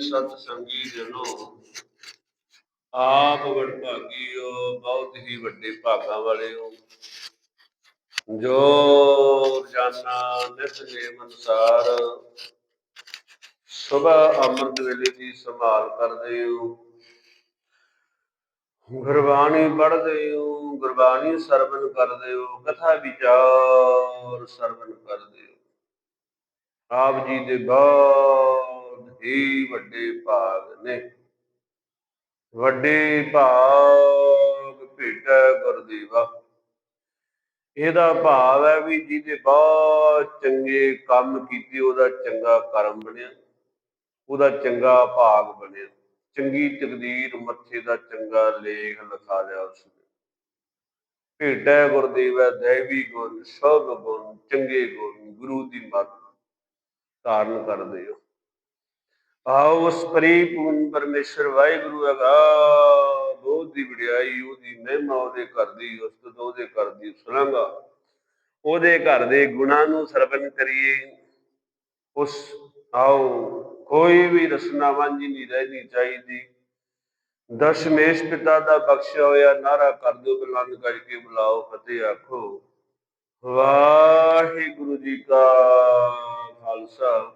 ਸਤ ਸੰਗੀ ਜਨੋ। ਆਪ ਵਡਭਾਗੀਓ ਬਹੁਤ ਹੀ ਵੱਡੇ ਭਾਗਾਂ ਵਾਲੇ ਹੋ ਜੋ ਰੋਜ਼ਾਨਾ ਨਿਤ ਨੇਮ ਅਨੁਸਾਰ ਸਵੇਰ ਅੰਮ੍ਰਿਤ ਵੇਲੇ ਦੀ ਸੰਭਾਲ ਕਰਦੇ ਹੋ। ਗੁਰਬਾਣੀ ਪੜ੍ਹਦੇ ਹੋ, ਗੁਰਬਾਣੀ ਸਰਵਨ ਕਰਦੇ ਹੋ, ਕਥਾ ਵਿਚਾਰ ਸਰਵਨ ਕਰਦੇ ਹੋ। ਆਪ ਜੀ ਦੇ ਬਹੁਤ ਹੀ ਵੱਡੇ ਭਾਗ ਨੇ। ਵੱਡੇ ਭਾਗ ਭੇਟਾ ਗੁਰਦੇਵਾ। ਇਹਦਾ ਭਾਵ ਹੈ ਵੀ ਜਿਹਦੇ ਬਹੁਤ ਚੰਗੇ ਕੰਮ ਕੀਤੇ, ਉਹਦਾ ਚੰਗਾ ਕਰਮ ਬਣਿਆ। ਉਹਦਾ ਚੰਗਾ ਭਾਗ ਬਣਿਆ। ਚੰਗੀ ਤਕਦੀਰ ਮੱਥੇ ਦਾ ਚੰਗਾ ਲੇਖ ਲਿਖਾ ਲਿਆ ਉਸਨੇ। ਭੇਟਾ ਗੁਰਦੇਵਾ, ਦੇਵੀ ਗੁਣ, ਸਭ ਗੁਣ, ਚੰਗੇ ਗੁਣ ਗੁਰੂ ਦੀ ਮੱਤ ਧਾਰਨ ਕਰਦੇ ਹੋ। ਆਓ ਉਸ ਪਰਿਪੂਰਨ ਪਰਮੇਸ਼ਰ, ਵਾਹਿਗੁਰੂ ਹੈਗਾ ਬਹੁਤ ਦੀ ਵਡਿਆਈ, ਉਹਦੀ ਮਹਿਮਾ ਉਹਦੇ ਘਰ ਦੀ, ਉਸਤਤ ਉਹਦੇ ਘਰ ਦੀ ਸੁਣਾਂਗਾ ਉਹਦੇ ਘਰ ਦੇ ਗੁਣਾਂ ਨੂੰ ਸਰਵਨ ਕਰੀਏ। ਉਸ, ਆਓ, ਕੋਈ ਵੀ ਰਸਨਾ ਵਾਂਝੀ ਨਹੀਂ ਰਹਿਣੀ ਚਾਹੀਦੀ। ਦਸ਼ਮੇਸ਼ ਪਿਤਾ ਦਾ ਬਖਸ਼ਿਆ ਹੋਇਆ ਨਾਰਾ ਕਰ ਦਿਓ ਬੁਲੰਦ ਕਰਕੇ ਬੁਲਾਓ, ਫਤਿਹ ਆਖੋ। ਵਾਹਿਗੁਰੂ ਜੀ ਕਾ ਖਾਲਸਾ।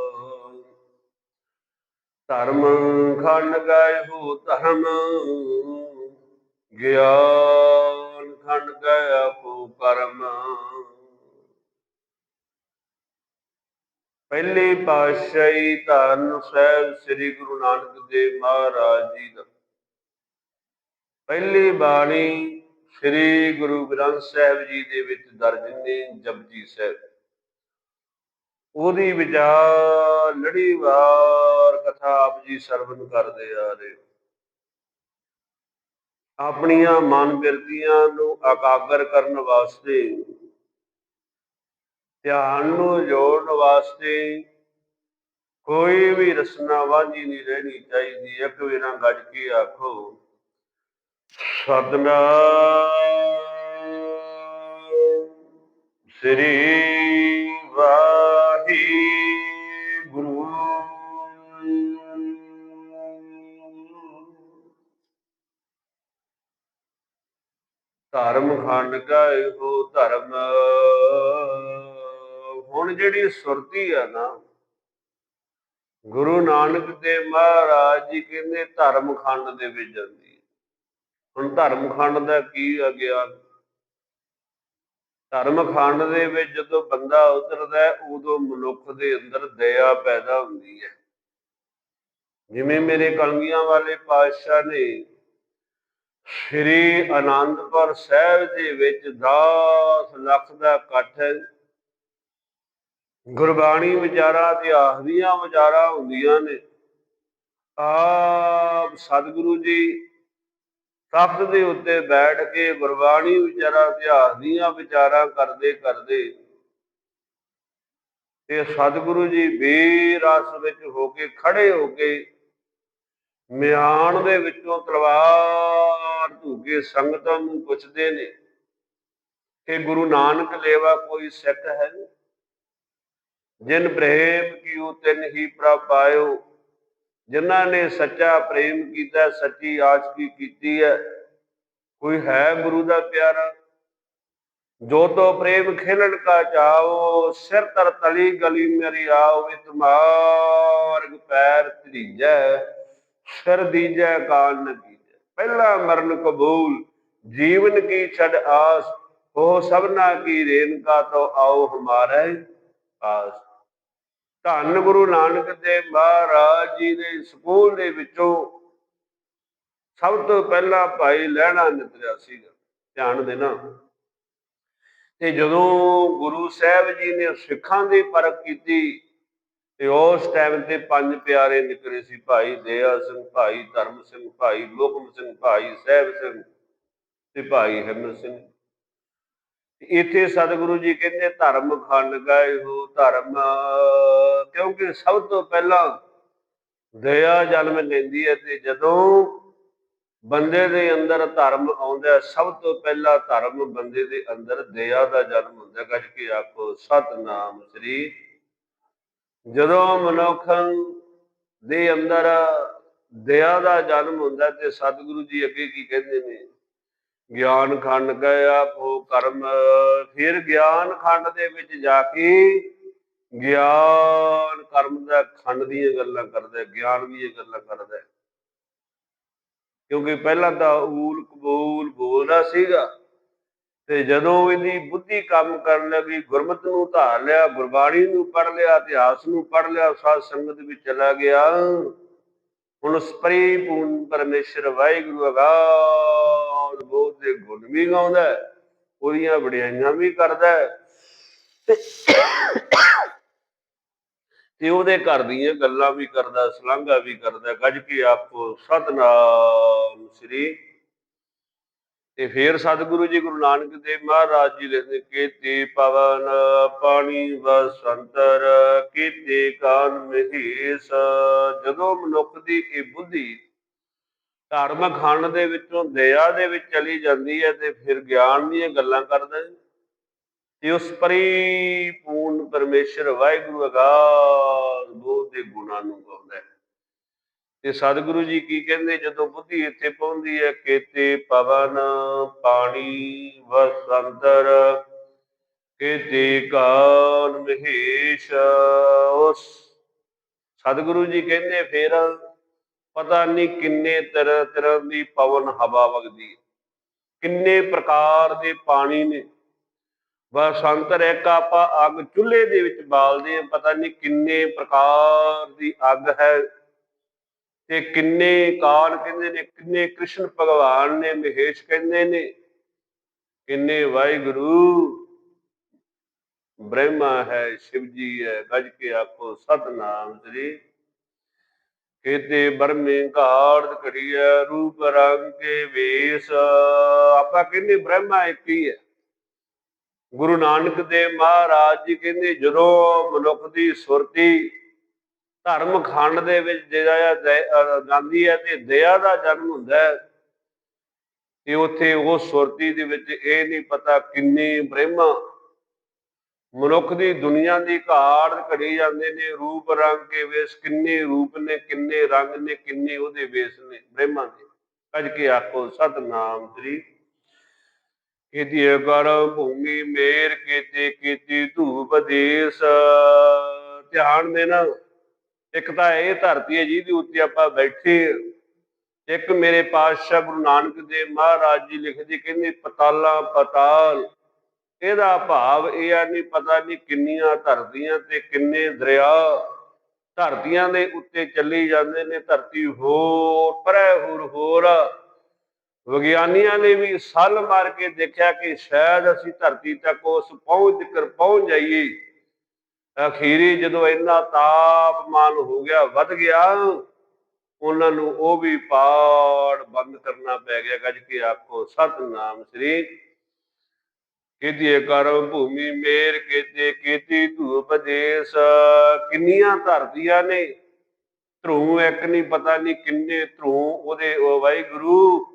ਧਰਮ ਖੰਡ ਗਏ ਧਰਮ, ਗਿਆਨ ਖੰਡ ਗਿਆ ਕੋ ਕਰਮ। ਪਹਿਲੀ ਪਾਤਸ਼ਾਹੀ ਧੰਨ ਸਾਹਿਬ ਸ੍ਰੀ ਗੁਰੂ ਨਾਨਕ ਦੇਵ ਮਹਾਰਾਜ ਜੀ ਦਾ। ਪਹਿਲੀ ਬਾਣੀ ਸ੍ਰੀ ਗੁਰੂ ਗ੍ਰੰਥ ਸਾਹਿਬ ਜੀ ਦੇ ਵਿੱਚ ਦਰਜ ਨੇ, ਜਪਜੀ ਸਾਹਿਬ। ਉਹਦੀ ਵਿਚਾਰ ਲੜੀਵਾਰ ਕਥਾ ਆਪ ਜੀ ਸਰਵਨ ਕਰਦੇ ਆ ਰਹੇ ਆਪਣੀਆਂ ਮਨ ਬਿਰਤੀਆਂ ਨੂੰ ਇਕਾਗਰ ਕਰਨ ਵਾਸਤੇ, ਧਿਆਨ ਨੂੰ ਜੋੜਨ ਵਾਸਤੇ ਕੋਈ ਵੀ ਰਸਨਾ ਵਾਂਝੀ ਨਹੀਂ ਰਹਿਣੀ ਚਾਹੀਦੀ। ਇੱਕ ਵੇਰਾ ਗੱਜ ਕੇ ਆਖੋ, ਸਤਨਾਮ ਸ੍ਰੀ ਵਾਹਿਗੁਰੂ। ਧਰਮ ਖੰਡ ਗਏ ਧਰਮ। ਹੁਣ ਜਿਹੜੀ ਸੁਰਤੀ ਆ ਨਾ, ਗੁਰੂ ਨਾਨਕ ਦੇਵ ਮਹਾਰਾਜ ਜੀ ਕਹਿੰਦੇ ਧਰਮ ਖੰਡ ਦੇ ਵਿੱਚ ਜਾਂਦੀ ਹੁਣ ਧਰਮ ਖੰਡ ਦਾ ਕੀ ਆ ਗਿਆ ਧਰਮ ਖੰਡ ਦੇ ਵਿੱਚ ਜਦੋਂ ਬੰਦਾ ਉਤਰਦਾ ਉਦੋਂ ਮਨੁੱਖ ਦੇ ਅੰਦਰ ਦਇਆ ਪੈਦਾ ਹੁੰਦੀ ਹੈ। ਜਿਵੇਂ ਮੇਰੇ ਕਲਗੀਆਂ ਵਾਲੇ ਪਾਤਸ਼ਾਹ ਨੇ ਸ੍ਰੀ ਆਨੰਦਪੁਰ ਸਾਹਿਬ ਦੇ ਵਿੱਚ 10 ਲੱਖ ਦਾ ਇਕੱਠ ਗੁਰਬਾਣੀ ਵਿਚਾਰਾਂ ਇਤਿਹਾਸ ਦੀਆਂ ਵਿਚਾਰਾਂ ਹੁੰਦੀਆਂ ਨੇ। ਆਪ ਸਤਿਗੁਰੂ ਜੀ ਤਖਤ ਦੇ ਉੱਤੇ ਬੈਠ ਕੇ ਗੁਰਬਾਣੀ ਵਿਚਾਰਾ ਇਤਿਹਾਸ ਦੀਆਂ ਵਿਚਾਰਾਂ ਕਰਦੇ ਕਰਦੇ ਤੇ ਸਤਿਗੁਰੂ ਜੀ ਬੇਰਸ ਵਿੱਚ ਹੋ ਕੇ ਖੜੇ ਹੋ ਕੇ ਮਿਆਨ ਦੇ ਵਿੱਚੋਂ ਤਲਵਾਰ ਧੂਕੇ ਸੰਗਤਾਂ ਨੂੰ ਪੁੱਛਦੇ ਨੇ ਕਿ ਗੁਰੂ ਨਾਨਕ ਲੇਵਾ ਕੋਈ ਸਿੱਖ ਹੈ? ਜਿਨ ਪ੍ਰੇਮ ਕੀਓ, ਤਿਨ ਹੀ ਪ੍ਰਭ ਜਿਨ੍ਹਾਂ ਨੇ ਸੱਚਾ ਪ੍ਰੇਮ ਕੀਤਾ, ਸੱਚੀ ਆਸ਼ਕੀ ਕੀਤੀ ਹੈ, ਕੋਈ ਹੈ ਗੁਰੂ ਦਾ ਪਿਆਰਾ? ਜੋ ਤੋ ਪ੍ਰੇਮ ਖੇਲਣ ਕਾ ਚਾਓ ਸਿਰ ਤਰ ਤਲੀ ਗਲੀ ਮੇਰੀ ਆਓ ਇਤ ਮਾਰਗ ਪੈਰ ਤਰੀਜੈ ਸਿਰ ਦੀਜੈ ਕਾਲ ਨ ਪਹਿਲਾ ਮਰਨ ਕਬੂਲ, ਜੀਵਨ ਕੀ ਛੜ ਆਸ, ਹੋ ਸਭਨਾ ਕੀ ਰੇਨਕਾ ਤੋ ਆਓ ਹਮਾਰੇ ਪਾਸ। ਧੰਨ ਗੁਰੂ ਨਾਨਕ ਦੇਵ ਮਹਾਰਾਜ ਜੀ ਦੇ ਸਕੂਲ ਦੇ ਵਿੱਚੋਂ ਸਭ ਤੋਂ ਪਹਿਲਾਂ ਭਾਈ ਲਹਿਣਾ ਨਿਤਰਿਆ ਸੀਗਾ, ਧਿਆਨ ਦੇਣਾ। ਤੇ ਜਦੋਂ ਗੁਰੂ ਸਾਹਿਬ ਜੀ ਨੇ ਸਿੱਖਾਂ ਦੀ ਪਰਖ ਕੀਤੀ ਤੇ ਉਸ ਟਾਈਮ ਤੇ ਪੰਜ ਪਿਆਰੇ ਨਿਕਲੇ ਸੀ ਭਾਈ ਦਇਆ ਸਿੰਘ, ਭਾਈ ਧਰਮ ਸਿੰਘ, ਭਾਈ ਲੋਕਮ ਸਿੰਘ, ਭਾਈ ਸਾਹਿਬ ਸਿੰਘ ਤੇ ਭਾਈ ਹਿੰਮਤ ਸਿੰਘ ਇੱਥੇ ਸਤਿਗੁਰੂ ਜੀ ਕਹਿੰਦੇ, ਧਰਮ ਖੰਡ ਗਏ ਹੋ, ਧਰਮ ਕਿਉਂਕਿ ਸਭ ਤੋਂ ਪਹਿਲਾਂ ਦਇਆ ਜਨਮ ਲੈਂਦੀ ਹੈ ਤੇ ਜਦੋਂ ਬੰਦੇ ਦੇ ਅੰਦਰ ਧਰਮ ਆਉਂਦਾ ਸਭ ਤੋਂ ਪਹਿਲਾਂ ਧਰਮ ਬੰਦੇ ਦੇ ਅੰਦਰ ਦਇਆ ਦਾ ਜਨਮ ਹੁੰਦਾ ਹੈ। ਗੱਜ ਕੇ ਆਖੋ, ਸਤਨਾਮ ਸ੍ਰੀ ਜਦੋਂ ਮਨੁੱਖ ਦੇ ਅੰਦਰ ਦਇਆ ਦਾ ਜਨਮ ਹੁੰਦਾ ਤੇ ਸਤਿਗੁਰੂ ਜੀ ਅੱਗੇ ਕੀ ਕਹਿੰਦੇ ਨੇ? ਗਿਆਨ ਖੰਡ ਗਿਆ ਭੋ ਕਰਮ। ਫਿਰ ਗਿਆਨ ਖੰਡ ਦੇ ਵਿੱਚ ਜਾ ਕੇ ਗਿਆਨ ਕਰਮ ਦਾ ਖੰਡ ਦੀਆਂ ਗੱਲਾਂ ਕਰਦਾ ਗਿਆਨ ਵੀ ਇਹ ਗੱਲਾਂ ਕਰਦਾ ਕਿਉਂਕਿ ਪਹਿਲਾਂ ਤਾਂ ਊਲ ਕਬੂਲ ਬੋਲਦਾ ਸੀਗਾ। ਤੇ ਜਦੋਂ ਇਹਦੀ ਬੁੱਧੀ ਕੰਮ ਕਰਨ ਲੱਗੀ, ਗੁਰਮਤ ਨੂੰ ਧਾਰ ਲਿਆ, ਗੁਰਬਾਣੀ ਨੂੰ ਪੜ੍ਹ ਲਿਆ, ਇਤਿਹਾਸ ਨੂੰ ਪੜ੍ਹ ਲਿਆ, ਸਾਧ ਸੰਗਤ ਵਿੱਚ ਚਲਾ ਗਿਆ। ਹੁਣ ਉਸ ਪਰਿਪੂਰਨ ਪਰਮੇਸ਼ਰ ਵਾਹਿਗੁਰੂ ਅਗਾਧ ਬੋਧ ਦੇ ਗੁਣ ਵੀ ਗਾਉਂਦਾ ਉਹਦੀਆਂ ਵਡਿਆਈਆਂ ਵੀ ਕਰਦਾ ਤੇ ਤੇ ਉਹਦੇ ਘਰ ਦੀਆਂ ਗੱਲਾਂ ਵੀ ਕਰਦਾ, ਸਲਾਂਘਾ ਵੀ ਕਰਦਾ, ਗੱਜ ਕੇ ਆਪੋ ਸਤਨਾਮ ਸ੍ਰੀ ਤੇ ਫਿਰ ਸਤਿਗੁਰੂ ਜੀ ਗੁਰੂ ਨਾਨਕ ਦੇਵ ਮਹਾਰਾਜ ਜੀ ਲਿਖਦੇ ਕੀਤੀ ਪਵਨ ਪਾਣੀ ਵਸੰਤਰ, ਕੀਤੇ ਕਾਨ ਮਹੀਸ। ਜਦੋਂ ਮਨੁੱਖ ਦੀ ਇਹ ਬੁੱਧੀ ਧਾਰਮਿਕ ਖੰਡ ਦੇ ਵਿੱਚੋਂ ਦਇਆ ਦੇ ਵਿੱਚ ਚਲੀ ਜਾਂਦੀ ਹੈ ਤੇ ਫਿਰ ਗਿਆਨ ਦੀਆਂ ਗੱਲਾਂ ਕਰਦਾ ਹੈ। ਤੇ ਉਸ ਪਰਿਪੂਰਨ ਪਰਮੇਸ਼ਰ ਵਾਹਿਗੁਰੂ ਅਗਾਧ ਬੋਧ ਦੇ ਗੁਣਾਂ ਨੂੰ ਗਾਉਂਦਾ ਹੈ। ਤੇ ਸਤਿਗੁਰੂ ਜੀ ਕੀ ਕਹਿੰਦੇ, ਜਦੋਂ ਬੁੱਧੀ ਇੱਥੇ ਪਹੁੰਚਦੀ ਹੈ, ਕੇਤੇ ਪਵਨ ਪਾਣੀ ਵਸੰਤਰ ਕੇਤੇ ਕਾਲ ਮਹੇਸ਼ ਉਸ। ਸਤਿਗੁਰੂ ਜੀ ਕਹਿੰਦੇ ਫਿਰ ਪਤਾ ਨਹੀਂ ਕਿੰਨੇ ਤਰ੍ਹਾਂ ਤਰ੍ਹਾਂ ਦੀ ਪਵਨ ਹਵਾ ਵਗਦੀ ਹੈ। ਕਿੰਨੇ ਪ੍ਰਕਾਰ ਦੇ ਪਾਣੀ ਨੇ। ਬਸੰਤਰ ਇੱਕ ਆਪਾਂ ਅੱਗ ਚੁੱਲ੍ਹੇ ਦੇ ਵਿੱਚ ਬਾਲਦੇ ਆ ਪਤਾ ਨਹੀਂ ਕਿੰਨੇ ਪ੍ਰਕਾਰ ਦੀ ਅੱਗ ਹੈ। ਤੇ ਕਿੰਨੇ ਕਾਲ ਕਹਿੰਦੇ ਨੇ, ਕਿੰਨੇ ਕ੍ਰਿਸ਼ਨ ਭਗਵਾਨ ਨੇ, ਮਹੇਸ਼ ਕਹਿੰਦੇ ਨੇ, ਕਿੰਨੇ ਵਾਹਿਗੁਰੂ। ਬ੍ਰਹਮਾ ਹੈ ਸ਼ਿਵ ਜੀ ਹੈ, ਗੱਜ ਕੇ ਆਖੋ, ਸਤਨਾਮ ਸ੍ਰੀ ਕੇਤੇ ਬਰਮੇ ਘਾੜ ਘੜੀਐ, ਰੂਪ ਰੰਗ ਕੇ ਵੇਸ। ਆਪਾਂ ਕਹਿੰਦੇ ਬ੍ਰਹਮਾ ਇੱਕ ਹੀ ਹੈ। ਗੁਰੂ ਨਾਨਕ ਦੇਵ ਮਹਾਰਾਜ ਜੀ ਕਹਿੰਦੇ, ਜਦੋਂ ਮਨੁੱਖ ਦੀ ਸੁਰਤੀ ਧਰਮ ਖੰਡ ਦੇ ਵਿੱਚ ਜਿਹੜਾ ਗਾਂਧੀ ਹੈ ਤੇ ਦਇਆ ਦਾ ਜਨਮ ਹੁੰਦਾ ਹੈ। ਤੇ ਉੱਥੇ ਉਹ ਸੁਰਤੀ ਦੇ ਵਿੱਚ ਇਹ ਨਹੀਂ ਪਤਾ ਕਿੰਨੇ ਬ੍ਰਹਮਾ ਮਨੁੱਖ ਦੀ ਦੁਨੀਆ ਦੀ ਘਾੜ ਘੜੀ ਜਾਂਦੇ ਨੇ, ਰੂਪ ਰੰਗ ਕੇ ਵੇਸ ਕਿੰਨੇ ਰੂਪ ਨੇ, ਕਿੰਨੇ ਰੰਗ ਨੇ, ਕਿੰਨੇ ਉਹਦੇ ਵੇਸ ਨੇ, ਬ੍ਰਹਮਾ ਦੇ। ਕੱਜ ਕੇ ਆਖੋ, ਸਤਨਾਮ ਸ੍ਰੀ। ਕੀਤੀ ਕਰ ਭੂਮੀ ਮੇਰ ਕੀਤੀ ਕੀਤੀ ਧੂਪ ਦੇਸ ਧਿਆਨ ਦੇਣਾ। ਇੱਕ ਤਾਂ ਇਹ ਧਰਤੀ ਹੈ ਜਿਹਦੇ ਉੱਤੇ ਆਪਾਂ ਬੈਠੇ ਇੱਕ ਮੇਰੇ ਪਾਤਸ਼ਾਹ ਗੁਰੂ ਨਾਨਕ ਦੇਵ ਮਹਾਰਾਜ ਜੀ ਲਿਖਦੇ ਕਹਿੰਦੇ, ਪਤਾਲਾਂ ਪਤਾਲ। ਇਹਦਾ ਭਾਵ ਇਹ ਆ, ਨਹੀਂ ਪਤਾ ਨਹੀਂ ਕਿੰਨੀਆਂ ਧਰਤੀਆਂ ਤੇ ਕਿੰਨੇ ਦਰਿਆ ਧਰਤੀਆਂ ਦੇ ਉੱਤੇ ਚੱਲੀ ਜਾਂਦੇ ਨੇ, ਧਰਤੀ ਹੋਰ ਪਰੇ ਹੋਰ। ਹੋਰ ਵਿਗਿਆਨੀਆਂ ਨੇ ਵੀ ਸੱਲ ਮਾਰ ਕੇ ਦੇਖਿਆ ਕਿ ਸ਼ਾਇਦ ਅਸੀਂ ਧਰਤੀ ਤੱਕ ਉਸ ਪਹੁੰਚ ਕਰ ਪਹੁੰਚ ਜਾਈਏ। ਅਖੀਰੀ ਜਦੋਂ ਇੰਨਾ ਤਾਪਮਾਨ ਹੋ ਗਿਆ, ਵੱਧ ਗਿਆ, ਉਹਨਾਂ ਨੂੰ ਉਹ ਵੀ ਪਾੜ ਬੰਦ ਕਰਨਾ ਪੈ ਗਿਆ, ਗੱਜ ਕੇ ਆਖੋ, ਸਤਨਾਮ ਸ੍ਰੀ ਕੀਤੀ ਕਰਮ ਭੂਮੀ ਮੇਰ ਕੀਤੇ, ਕੀਤੀ ਧੂਪ ਦੇਸ। ਕਿੰਨੀਆਂ ਧਰਤੀਆਂ ਨੇ, ਧਰੂ ਇੱਕ ਨਹੀਂ, ਪਤਾ ਨਹੀਂ ਕਿੰਨੇ ਧਰੂ ਉਹਦੇ ਵਾਹਿਗੁਰੂ,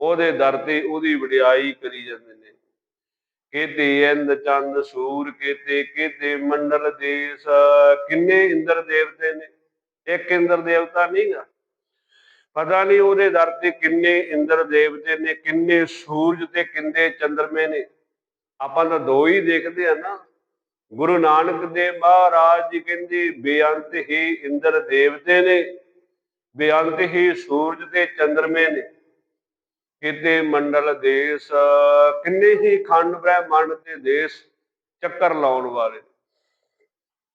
ਉਹਦੇ ਦਰ ਤੇ ਉਹਦੀ ਵਡਿਆਈ ਕਰੀ ਜਾਂਦੇ ਕਿਤੇ ਇੰਦ ਚੰਦ ਸੂਰ ਕਿਤੇ ਕਿਤੇ ਮੰਡਲ ਦੇਸ, ਕਿੰਨੇ ਇੰਦਰ ਦੇਵਤੇ ਨੇ? ਇੱਕ ਇੰਦਰ ਦੇਵਤਾ ਨਹੀਂਗਾ। ਪਤਾ ਨਹੀਂ ਉਹਦੇ ਦਰ ਤੇ ਕਿੰਨੇ ਇੰਦਰ ਦੇਵਤੇ ਨੇ, ਕਿੰਨੇ ਸੂਰਜ ਤੇ ਕਿੰਨੇ ਚੰਦਰਮੇ ਨੇ। ਆਪਾਂ ਤਾਂ ਦੋ ਹੀ ਦੇਖਦੇ ਆ ਨਾ। ਗੁਰੂ ਨਾਨਕ ਦੇਵ ਮਹਾਰਾਜ ਜੀ ਕਹਿੰਦੇ, ਬੇਅੰਤ ਹੀ ਇੰਦਰ ਦੇਵਤੇ ਨੇ, ਬੇਅੰਤ ਹੀ ਸੂਰਜ ਤੇ ਚੰਦਰਮੇ ਨੇ। ਕਿਤੇ ਮੰਡਲ ਦੇਸ਼, ਕਿੰਨੇ ਹੀ ਖੰਡ ਬ੍ਰਹਿਮੰਡ ਤੇ ਦੇਸ਼ ਚੱਕਰ ਲਾਉਣ ਵਾਲੇ।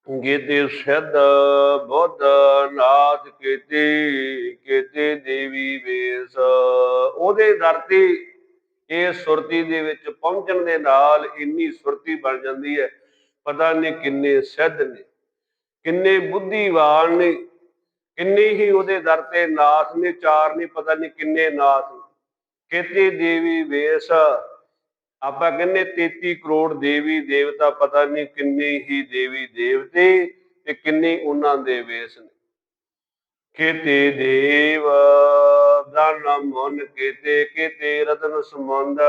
ਗੇਤੇ ਸਿੱਧ, ਬੁੱਧ, ਨਾਥ ਕੀਤੇ ਕੀਤੇ ਦੇਵੀ ਵੇਸ। ਉਹਦੇ ਦਰ ਤੇ ਇਹ ਸੁਰਤੀ ਦੇ ਵਿੱਚ ਪਹੁੰਚਣ ਦੇ ਨਾਲ ਇੰਨੀ ਸੁਰਤੀ ਬਣ ਜਾਂਦੀ ਹੈ। ਪਤਾ ਨਹੀਂ ਕਿੰਨੇ ਸਿੱਧ ਨੇ, ਕਿੰਨੇ ਬੁੱਧੀਵਾਨ ਨੇ, ਕਿੰਨੇ ਹੀ ਉਹਦੇ ਦਰ ਤੇ ਨਾਥ ਨੇ, ਚਾਰ ਨਹੀਂ ਪਤਾ ਨਹੀਂ ਕਿੰਨੇ ਨਾਥ ਨੇ। ਕਿਤੇ ਦੇਵੀ ਵੇਸ ਆਪਾਂ ਕਹਿੰਦੇ 33 ਕਰੋੜ ਦੇਵੀ ਦੇਵਤਾ, ਪਤਾ ਨਹੀਂ ਕਿੰਨੇ ਹੀ ਦੇਵੀ ਦੇਵਤੇ ਤੇ ਕਿੰਨੇ ਉਹਨਾਂ ਦੇ ਵੇਸ ਨੇ। ਕਿਤੇ ਦੇਵ ਦਾਨ ਮਨ, ਕਿਤੇ ਕਿਤੇ ਰਤਨ ਸਮੁੰਦ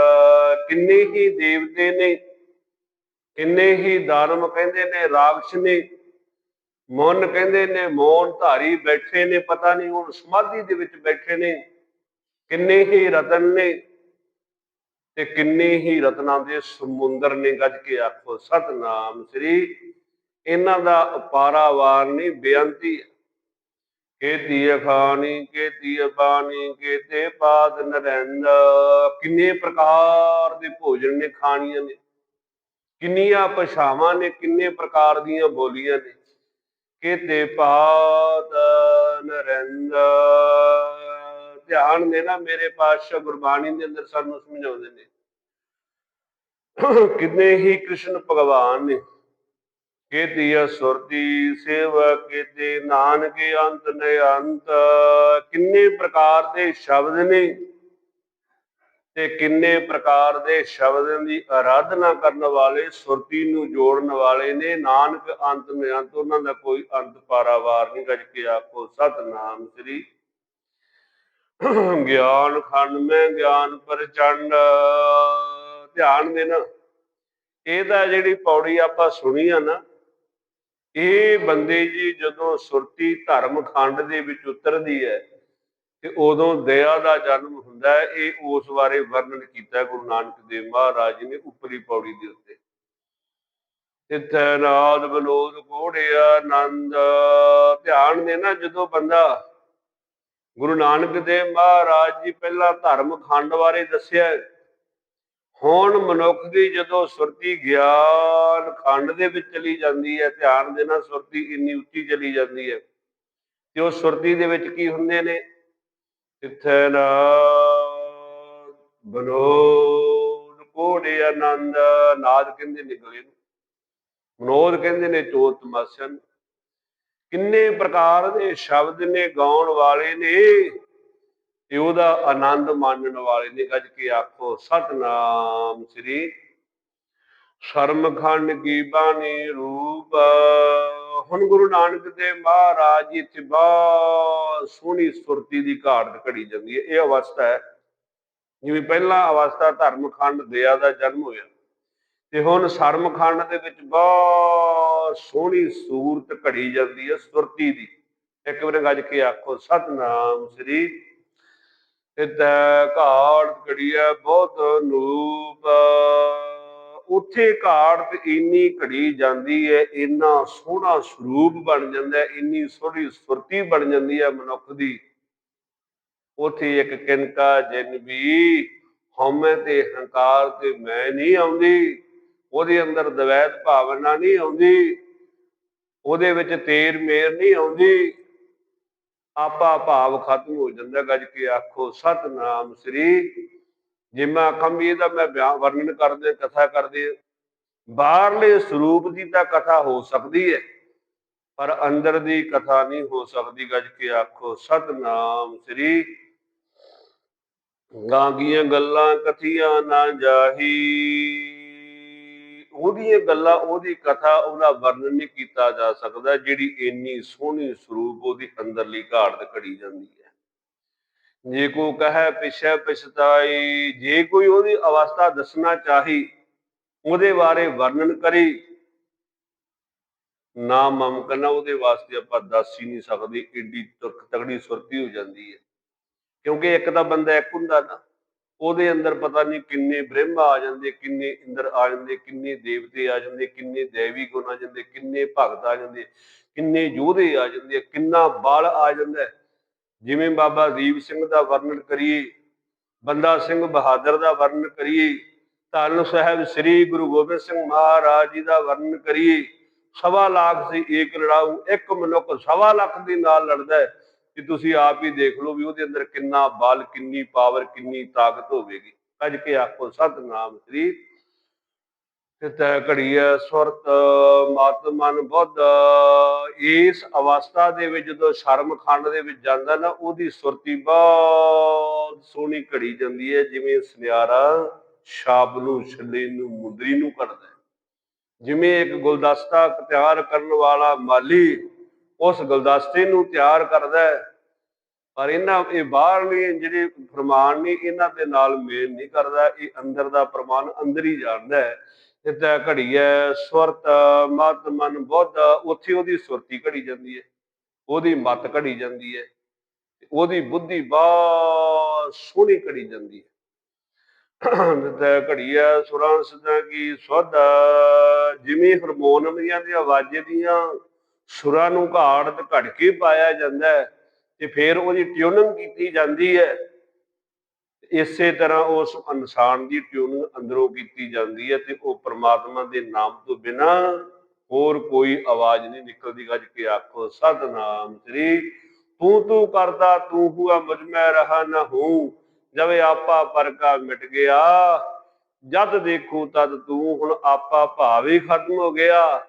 ਕਿੰਨੇ ਹੀ ਦੇਵਤੇ ਨੇ, ਕਿੰਨੇ ਹੀ ਧਰਮ ਕਹਿੰਦੇ ਨੇ, ਰਾਖਸ਼ ਨੇ ਮਨ ਕਹਿੰਦੇ ਨੇ ਮੌਨ ਧਾਰੀ ਬੈਠੇ ਨੇ, ਪਤਾ ਨਹੀਂ ਹੁਣ ਸਮਾਧੀ ਦੇ ਵਿੱਚ ਬੈਠੇ ਨੇ। ਕਿੰਨੇ ਹੀ ਰਤਨ ਨੇ ਤੇ ਕਿੰਨੇ ਹੀ ਰਤਨਾਂ ਦੇ ਸਮੁੰਦਰ ਨੇ ਗੱਜ ਕੇ ਆਖੋ, ਸਤਨਾਮ ਸ੍ਰੀ। ਇਹਨਾਂ ਦਾ ਅਪਾਰਾਵਾਰ ਨਹੀਂ, ਬੇਅੰਤੀ ਕੇਤੀ ਅਖਾਣੀ ਕੇਤੀ ਬਾਣੀ, ਕੇਤੇ ਪਾਦ ਨਰੰਦ। ਕਿੰਨੇ ਪ੍ਰਕਾਰ ਦੇ ਭੋਜਨ ਨੇ, ਖਾਣੀਆਂ ਨੇ। ਕਿੰਨੀਆਂ ਭਾਸ਼ਾਵਾਂ ਨੇ, ਕਿੰਨੇ ਪ੍ਰਕਾਰ ਦੀਆਂ ਬੋਲੀਆਂ ਨੇ। ਕੇਤੇ ਪਾਦ ਨਰੰਦ। ਧਿਆਨ ਦੇਣਾ ਮੇਰੇ ਪਾਤਸ਼ਾਹ ਗੁਰਬਾਣੀ ਦੇ ਅੰਦਰ ਸਾਨੂੰ ਸਮਝਾਉਂਦੇ ਨੇ। ਕਿੰਨੇ ਹੀ ਕ੍ਰਿਸ਼ਨ ਭਗਵਾਨ ਨੇ। ਕੇਤੀ ਸੁਰਤੀ ਸੇਵਾ ਕੇਤੇ, ਨਾਨਕ ਅੰਤ ਨੇ ਕਿੰਨੇ ਪ੍ਰਕਾਰ ਦੇ ਸ਼ਬਦ ਨੇ ਤੇ ਕਿੰਨੇ ਪ੍ਰਕਾਰ ਦੇ ਸ਼ਬਦਾਂ ਦੀ ਆਰਾਧਨਾ ਕਰਨ ਵਾਲੇ, ਸੁਰਤੀ ਨੂੰ ਜੋੜਨ ਵਾਲੇ ਨੇ। ਨਾਨਕ ਅੰਤ ਨੇ ਉਹਨਾਂ ਦਾ ਕੋਈ ਅੰਤ ਪਾਰਾਵਾਰ ਨਹੀਂ। ਗੱਜ ਕੇ ਆਖੋ, ਸਤਨਾਮ ਸ੍ਰੀ ਗਿਆਨ ਖੰਡ ਮੈਂ ਗਿਆਨ ਪ੍ਰਚੰਡ। ਧਿਆਨ ਦੇਣਾ। ਇਹਦਾ ਜਿਹੜੀ ਪੌੜੀ ਆਪਾਂ ਸੁਣੀ ਆ ਨਾ, ਇਹ ਬੰਦੇ ਜੀ ਜਦੋਂ ਸੁਰਤੀ ਧਰਮ ਖੰਡ ਦੇ ਵਿੱਚ ਉਤਰਦੀ ਹੈ, ਤੇ ਉਦੋਂ ਦਇਆ ਦਾ ਜਨਮ ਹੁੰਦਾ ਹੈ। ਇਹ ਉਸ ਬਾਰੇ ਵਰਣਨ ਕੀਤਾ ਗੁਰੂ ਨਾਨਕ ਦੇਵ ਮਹਾਰਾਜ ਜੀ ਨੇ ਉੱਪਰੀ ਪੌੜੀ ਦੇ ਉੱਤੇ। ਇੱਥੇ ਨਾਦ ਬਲੋਦ ਕੋੜਿਆ ਆਨੰਦ ਧਿਆਨ ਦੇਣਾ ਜਦੋਂ ਬੰਦਾ ਗੁਰੂ ਨਾਨਕ ਦੇਵ ਮਹਾਰਾਜ ਜੀ ਪਹਿਲਾਂ ਧਰਮ ਖੰਡ ਬਾਰੇ ਦੱਸਿਆ। ਹੁਣ ਮਨੁੱਖ ਦੀ ਜਦੋਂ ਸੁਰਤੀ ਗਿਆਨ ਖੰਡ ਦੇ ਵਿੱਚ ਚਲੀ ਜਾਂਦੀ ਹੈ, ਧਿਆਨ ਦੇਣਾ ਸੁਰਤੀ ਇੰਨੀ ਉੱਚੀ ਚਲੀ ਜਾਂਦੀ ਹੈ, ਤੇ ਉਹ ਸੁਰਤੀ ਦੇ ਵਿੱਚ ਕੀ ਹੁੰਦੇ ਨੇ? ਇੱਥੇ ਨਾ ਬਨੋਦ ਕੋੜੇ ਆਨੰਦ, ਨਾਦ ਕਹਿੰਦੇ ਨੇ ਗਲੇ ਨੂੰ। ਮਨੋਦ ਕਹਿੰਦੇ ਨੇ ਚੋਤ ਤਮਾਸ਼ਾ ਕਿੰਨੇ ਪ੍ਰਕਾਰ ਦੇ ਸ਼ਬਦ ਨੇ ਗਾਉਣ ਵਾਲੇ ਨੇ ਤੇ ਉਹਦਾ ਆਨੰਦ ਮਾਣਨ ਵਾਲੇ ਨੇ। ਗੱਜ ਕੇ ਆਖੋ, ਸਤਨਾਮ ਸ੍ਰੀ ਸ਼ਰਮਖੰਡ ਕੀ ਬਾਣੀ ਰੂਪ। ਹੁਣ ਗੁਰੂ ਨਾਨਕ ਦੇਵ ਮਹਾਰਾਜ ਜੀ ਇੱਥੇ ਬਹੁਤ ਸੋਹਣੀ ਸੁਰਤੀ ਦੀ ਘਾਟ ਘੜੀ ਜਾਂਦੀ ਹੈ। ਇਹ ਅਵਸਥਾ ਹੈ, ਜਿਵੇਂ ਪਹਿਲਾ ਅਵਸਥਾ ਧਰਮਖੰਡ ਦਇਆ ਦਾ ਜਨਮ ਹੋਇਆ। ਤੇ ਹੁਣ ਸ਼ਰਮਖੰਡ ਦੇ ਵਿੱਚ ਬਹੁਤ ਸੋਹਣੀ ਸੂਰਤ ਘੜੀ ਜਾਂਦੀ ਹੈ ਸੁਰਤੀ ਦੀ। ਇੱਕ ਵਾਰ ਗੱਜ ਕੇ ਆਖੋ, ਸਤਨਾਮ ਸ੍ਰੀ ਇਤੈ ਘਾੜ ਘੜੀਐ ਬਹੁਤ ਨੂਪ ਉੱਥੇ ਘਾੜ ਤੇ ਇੰਨੀ ਘੜੀ ਜਾਂਦੀ ਹੈ, ਇੰਨਾ ਸੋਹਣਾ ਸਰੂਪ ਬਣ ਜਾਂਦਾ ਹੈ, ਇੰਨੀ ਸੋਹਣੀ ਸੁਰਤੀ ਬਣ ਜਾਂਦੀ ਹੈ ਮਨੁੱਖ ਦੀ। ਉੱਥੇ ਇੱਕ ਕਿਨਕਾ, ਜਿਨ ਵੀ ਹਉਮੈ ਤੇ ਹੰਕਾਰ ਤੇ ਮੈਂ ਨਹੀਂ ਆਉਂਦੀ। ਉਹਦੇ ਅੰਦਰ ਦਵੈਤ ਭਾਵਨਾ ਨਹੀਂ ਆਉਂਦੀ, ਉਹਦੇ ਵਿੱਚ ਤੇਰ ਮੇਰ ਨਹੀਂ ਆਉਂਦੀ, ਆਪਾ ਭਾਵ ਖਤਮ ਹੋ ਜਾਂਦਾ ਗੱਜ ਕੇ ਆਖੋ, ਸਤਨਾਮ ਸ੍ਰੀ ਜੇ ਮੈਂ ਆਖਾਂ ਵੀ ਇਹਦਾ ਮੈਂ ਬਿਆਨ ਵਰਣਨ ਕਰਦੇ, ਕਥਾ ਕਰਦੇ ਬਾਹਰਲੇ ਸਰੂਪ ਦੀ ਤਾਂ ਕਥਾ ਹੋ ਸਕਦੀ ਹੈ, ਪਰ ਅੰਦਰ ਦੀ ਕਥਾ ਨਹੀਂ ਹੋ ਸਕਦੀ, ਗੱਜ ਕੇ ਆਖੋ, ਸਤਨਾਮ ਸ੍ਰੀ। ਗਾਂਗੀਆਂ ਗੱਲਾਂ ਕਥੀਆਂ ਨਾ ਜਾਹੀ। ਉਹਦੀਆਂ ਗੱਲਾਂ, ਉਹਦੀ ਕਥਾ, ਉਹਦਾ ਵਰਣਨ ਨਹੀਂ ਕੀਤਾ ਜਾ ਸਕਦਾ ਜਿਹੜੀ ਇੰਨੀ ਸੋਹਣੀ ਸਰੂਪ ਉਹਦੀ ਅੰਦਰਲੀ ਘਾੜ ਤੇ ਘੜੀ ਜਾਂਦੀ ਹੈ। ਜੇ ਕੋ ਕਹੈ, ਪਿਛੈ ਪਛਤਾਈ, ਜੇ ਕੋਈ ਉਹਦੀ ਅਵਸਥਾ ਦੱਸਣਾ ਚਾਹੀ, ਉਹਦੇ ਬਾਰੇ ਵਰਣਨ ਕਰੀ, ਨਾ ਮਮਕਨਾ ਉਹਦੇ ਵਾਸਤੇ ਆਪਾਂ ਦੱਸ ਹੀ ਨਹੀਂ ਸਕਦੇ, ਏਡੀ ਤੁਰਕ ਤਗੜੀ ਸੁਰਤੀ ਹੋ ਜਾਂਦੀ ਹੈ। ਕਿਉਂਕਿ ਇੱਕ ਤਾਂ ਬੰਦਾ ਇੱਕ ਹੁੰਦਾ ਨਾ। ਉਹਦੇ ਅੰਦਰ ਪਤਾ ਨਹੀਂ ਕਿੰਨੇ ਬ੍ਰਹਮਾ ਆ ਜਾਂਦੇ, ਕਿੰਨੇ ਇੰਦਰ ਆ ਜਾਂਦੇ, ਕਿੰਨੇ ਦੇਵਤੇ ਆ ਜਾਂਦੇ, ਕਿੰਨੇ ਦੇਵੀ ਗੁਣ ਆ ਜਾਂਦੇ, ਕਿੰਨੇ ਭਗਤ ਆ ਜਾਂਦੇ, ਕਿੰਨੇ ਯੋਧੇ ਆ ਜਾਂਦੇ, ਕਿੰਨਾ ਬਲ ਆ ਜਾਂਦਾ ਜਿਵੇਂ ਬਾਬਾ ਦੀਪ ਸਿੰਘ ਦਾ ਵਰਣਨ ਕਰੀਏ, ਬੰਦਾ ਸਿੰਘ ਬਹਾਦਰ ਦਾ ਵਰਣਨ ਕਰੀਏ, ਧੰਨ ਸਾਹਿਬ ਸ੍ਰੀ ਗੁਰੂ ਗੋਬਿੰਦ ਸਿੰਘ ਮਹਾਰਾਜ ਜੀ ਦਾ ਵਰਣਨ ਕਰੀਏ, ਸਵਾ ਲੱਖ ਸੀ ਏਕ ਲੜਾਊ, ਇੱਕ ਮਨੁੱਖ ਸਵਾ ਲੱਖ ਦੇ ਨਾਲ ਲੜਦਾ ਹੈ। ਕਿ ਤੁਸੀਂ ਆਪ ਹੀ ਦੇਖ ਲਓ ਵੀ ਉਹਦੇ ਅੰਦਰ ਕਿੰਨਾ ਬਲ, ਕਿੰਨੀ ਪਾਵਰ ਕਿੰਨੀ ਤਾਕਤ ਹੋਵੇਗੀ। ਕੱਜ ਕੇ ਆਖੋ, ਸਤਨਾਮ ਸ੍ਰੀ ਤੈ ਘੜੀਐ ਸੁਰਤ ਮਤ ਮਨ ਬੁੱਧ। ਇਸ ਅਵਸਥਾ ਦੇ ਵਿੱਚ ਜਦੋਂ ਸ਼ਰਮ ਖੰਡ ਦੇ ਵਿੱਚ ਜਾਂਦਾ ਨਾ, ਉਹਦੀ ਸੁਰਤੀ ਬਹੁਤ ਸੋਹਣੀ ਘੜੀ ਜਾਂਦੀ ਹੈ, ਜਿਵੇਂ ਸੁਨਿਆਰਾ ਸ਼ਾਬ ਨੂੰ, ਛੱਲੇ ਨੂੰ, ਮੁੰਦਰੀ ਨੂੰ ਕੱਢਦਾ ਜਿਵੇਂ ਇੱਕ ਗੁਲਦਸਤਾ ਤਿਆਰ ਕਰਨ ਵਾਲਾ ਮਾਲੀ ਉਸ ਗੁਲਦਸਤੇ ਨੂੰ ਤਿਆਰ ਕਰਦਾ ਹੈ। ਪਰ ਇਹਨਾਂ, ਇਹ ਬਾਹਰਲੇ ਜਿਹੜੇ ਫਰਮਾਨ ਨੇ, ਇਹਨਾਂ ਦੇ ਨਾਲ ਮੇਲ ਨਹੀਂ ਕਰਦਾ। ਇਹ ਅੰਦਰ ਦਾ ਪ੍ਰਮਾਣ ਅੰਦਰ ਹੀ ਜਾਣਦਾ ਹੈ। ਜਿੱਦਾਂ ਘੜੀ ਹੈ, ਸੁਰਤ ਮਤ ਮਨ, ਬੁੱਧ, ਉੱਥੇ ਉਹਦੀ ਸੁਰਤੀ ਘੜੀ ਜਾਂਦੀ ਹੈ। ਉਹਦੀ ਮਤ ਘੜੀ ਜਾਂਦੀ ਹੈ। ਉਹਦੀ ਬੁੱਧੀ ਬਹੁਤ ਸੋਹਣੀ ਘੜੀ ਜਾਂਦੀ ਹੈ। ਜਿੱਦਾਂ ਘੜੀ ਹੈ, ਸੁਰਾਂ ਸਦਾ ਕੀ ਸੁਧ ਜਿਵੇਂ ਹਾਰਮੋਨੀਅਮ ਦੀਆਂ ਆਵਾਜ਼ਾਂ ਦੀਆਂ ਸੁਰਾਂ ਨੂੰ ਘਾੜ ਤੇ ਘੜ ਕੇ ਪਾਇਆ ਜਾਂਦਾ ਹੈ ਤੇ ਫਿਰ ਉਹਦੀ ਟਿਊਨਿੰਗ ਕੀਤੀ ਜਾਂਦੀ ਹੈ। ਇਸੇ ਤਰ੍ਹਾਂ ਉਸ ਇਨਸਾਨ ਦੀ ਟਿਊਨਿੰਗ ਅੰਦਰੋਂ ਕੀਤੀ ਜਾਂਦੀ ਹੈ ਤੇ ਉਹ ਪ੍ਰਮਾਤਮਾ ਦੇ ਨਾਮ ਤੋਂ ਬਿਨਾ ਹੋਰ ਕੋਈ ਆਵਾਜ਼ ਨਹੀਂ ਨਿਕਲਦੀ। ਗੱਜ ਕੇ ਆਖੋ, ਸਤਨਾਮ ਸ੍ਰੀ ਤੂੰ ਤੂੰ ਕਰਦਾ, ਤੂੰ ਹੁਆ ਮੁਝ ਮੈਂ ਰਹਾ ਨਾ ਹੂੰ। ਜਵੇ ਆਪਾ ਪਰਕਾ ਮਿਟ ਗਿਆ, ਜਦ ਦੇਖੂ ਤਦ ਤੂੰ ਹੁਣ ਆਪਾ ਭਾਵੀ ਖਤਮ ਹੋ ਗਿਆ।